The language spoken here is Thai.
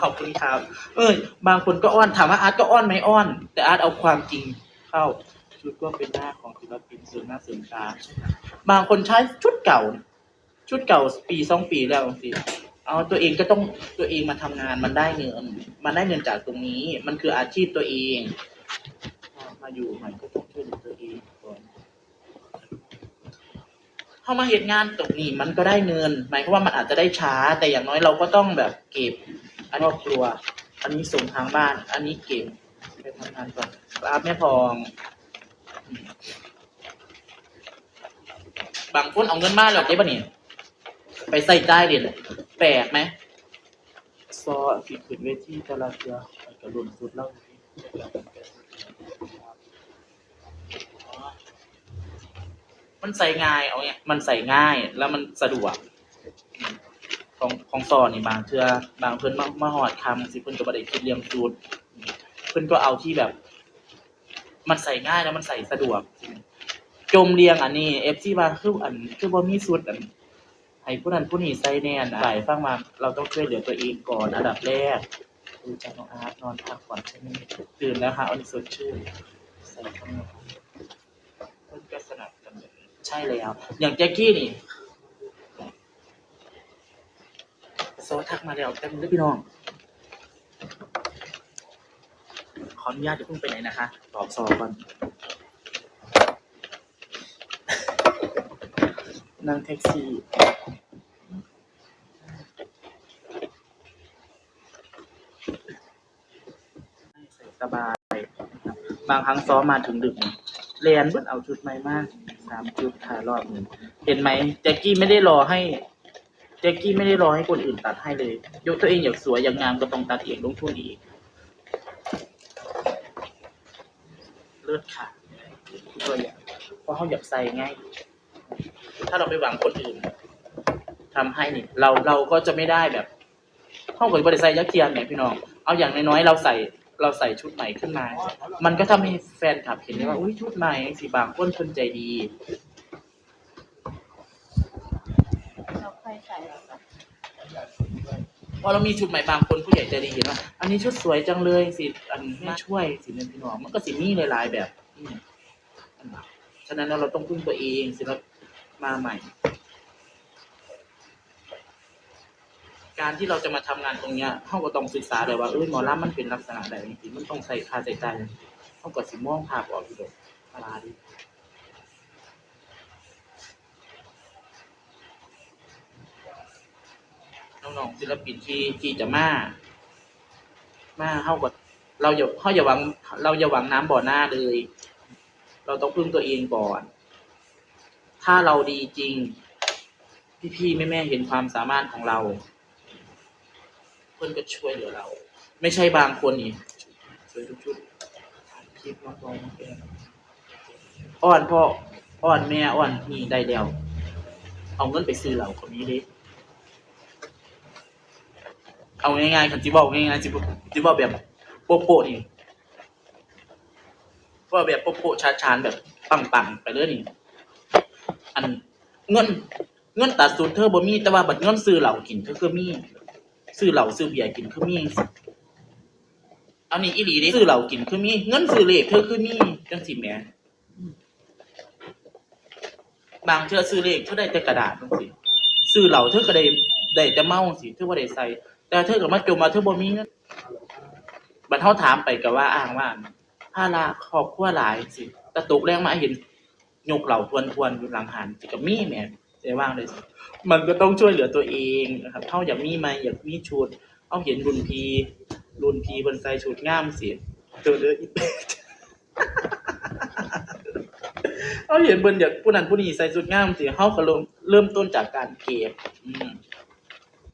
ขอบคุณครับ เอ้ย บางคนก็อ้อนถามว่าอาร์ตก็อ้อนไหมอ้อน แต่อาร์ตเอาความจริงเข้า ชุดก็เป็นหน้าของศิลปินสริมหน้าสริมตาบางคนใช้ชุดเก่า ชุดเก่าปีสองปีแล้วสิเอาตัวเองก็ต้องตัวเองมาทำงานมันได้เงิน มันได้เงินจากตรงนี้ มันคืออาชีพตัวเองมาอยู่ใหม่ก็ต้องช่วยเหลือตัวเองก่อนเข้ามาเหตุงานตรงนี้มันก็ได้เงิน หมายความว่ามันอาจจะได้ช้า แต่อย่างน้อยเราก็ต้องแบบเก็บ อันครอบครัว อันนี้ส่งทางบ้าน อันนี้เก็บไปทำงานก่อนรับแม่พองอืมบางคนเอาเงินมาแล้วได้ปะเนี่ยไปใส่ใจายเด่นแปลกไหมซอผิดขึ้นเวทีแตลาดเสือไปกระลุนสุดแล้วมันใส่ง่ายเอาเนี่ยมันใส่ง่ายแล้วมันสะดวก ของของซอนี่บางเทื่อบางเพิ่นมามาหอดคำสิเพิ่นก็บ่ได้คิดเรียงสูตรเพิ่นก็เอาที่แบบ มันใส่ง่ายแล้วมันใส่สะดวก จมเรียงอันนี้ FC ว่าคืออัน คือบ่มีสูตรอันให้ผู้นั้นผู้นี้ใส่แน่นะหลายฟังมาเราต้องช่วยเหลือตัวเองก่อนอันดับแรกดูจากน้องอาร์ตนอนพักผ่อนใช่ไหมตื่นแล้วค่ะอันสดชื่นใส่ข้างในเพิ่นก็สนับสนุนใช่แล้ว อย่างแจ็คกี้นี่ โซทักมาแล้วเต็มเลยพี่น้อง ขออนุญาตอย่าเพิ่งไปไหนนะคะ ตอบสอบก่อนนั่งแท็กซี่สบายนะครับบางครั้งซ้อมมาถึงดึกเนี่ยเรียนเพิ่งเอาชุดใหม่มากสามชุดถ่ายรอบหนึ่งเห็นไหมแจ็คกี้ไม่ได้รอให้ แจ็คกี้ไม่ได้รอให้คนอื่นตัดให้เลย ยกตัวเองอยากสวยอยากงามก็ต้องตัดเองลงทุนเองเลือดค่ะตัวอย่างเพราะเขาอยากใส่ไงถ้าเราไปหวังคนอื่นทำให้นี่ เราเราก็จะไม่ได้แบบเข้ากับบริษัทยักษ์เทียมเนี่ยพี่น้อง เอาอย่างน้อยๆเราใส่เราใส่ชุดใหม่ขึ้นมา มันก็ทำให้แฟนคลับเห็นได้ว่าอุ้ยชุดใหม่สีบางคนคนใจดี เราค่อยใส่แล้วก็ พอเรามีชุดใหม่บางคนผู้ใหญ่ใจดีเห็นว่าอันนี้ชุดสวยจังเลยสิอันไม่ช่วยสิเนี่ยพี่น้องมันก็สิมีหลายๆแบบอืมฉะนั้นเราต้องพึ่งตัวเองสิเรามาใหม่ การที่เราจะมาทำงานตรงเนี้ยเขาก็ต้องศึกษาเลยว่าเอ้ยหมอลำมันเป็นลักษณะใดจริงๆมันต้องใส่ค่าใส่ใจายเขาก็สิม่วงภาพออกอยู่ดอกตลาด น้องศิลปินที่ที่จะมามาเข้ากับเราอย่าเขาอย่าหวัง เราอย่าหวังน้ำบ่อหน้าเลย เราต้องพึ่งตัวเองก่อน ถ้าเราดีจริง พี่ๆแม่ๆเห็นความสามารถของเราเพื่อนก็ช่วยเหลือเรา ไม่ใช่บางคนนี่ช่วยทุกชุดถ่ายคลิปมาตรงมาแกอ้อนพ่ออ้อนแม่อ้อนนี่ได้แล้วเอาเงินไปซื้อเราคนนี้ดิ เอาง่ายๆคันจิบอกง่ายๆจิบอกจิบอกแบบโป๊ะๆนี่ว่าแบบโป๊ะๆชาๆแบบปังๆไปเลยนี่ อันเงินเงินตัดสูตรเธอบ่มีแต่ว่าบัดเงินซื้อเหล้ากินเธอคือมีซื้อเหล้าซื้อเบียร์กินคือมีอันนี้อีหลีเด้ซื้อเหล้ากินคือมีเงินซื้อเลขเธอคือมีจังสิแหมบางเธอซื้อเลขเธอได้แต่กระดาษจังสิซื้อเหล้าเธอก็ได้ได้แต่เมาสิเธอบ่าได้ใส่ แต่เธอก็มาจมมาเธอบ่มีเงินบัดเฮาถามไปก็ว่าอ้างว่าภาระครอบครัวหลายสิต่ตกแรงมาเห็นยกเหล่าทวนๆอยู่หลังหันสิกมีแหมได้ว่างเลยสิมันก็ต้องช่วยเหลือตัวเองนะครับเท่าอยากมีไหมาอยากมีชุด เอาเห็นรุนพีรุนพีบนใส่ชุดงามสิเจอเลยอีเป็ดเอาเห็นเบิ่นอยากผู้นั้นผู้นี้ใส่ชุดงามสิเฮาก็เริ่มเริ่มต้นจากการเก็บ อืม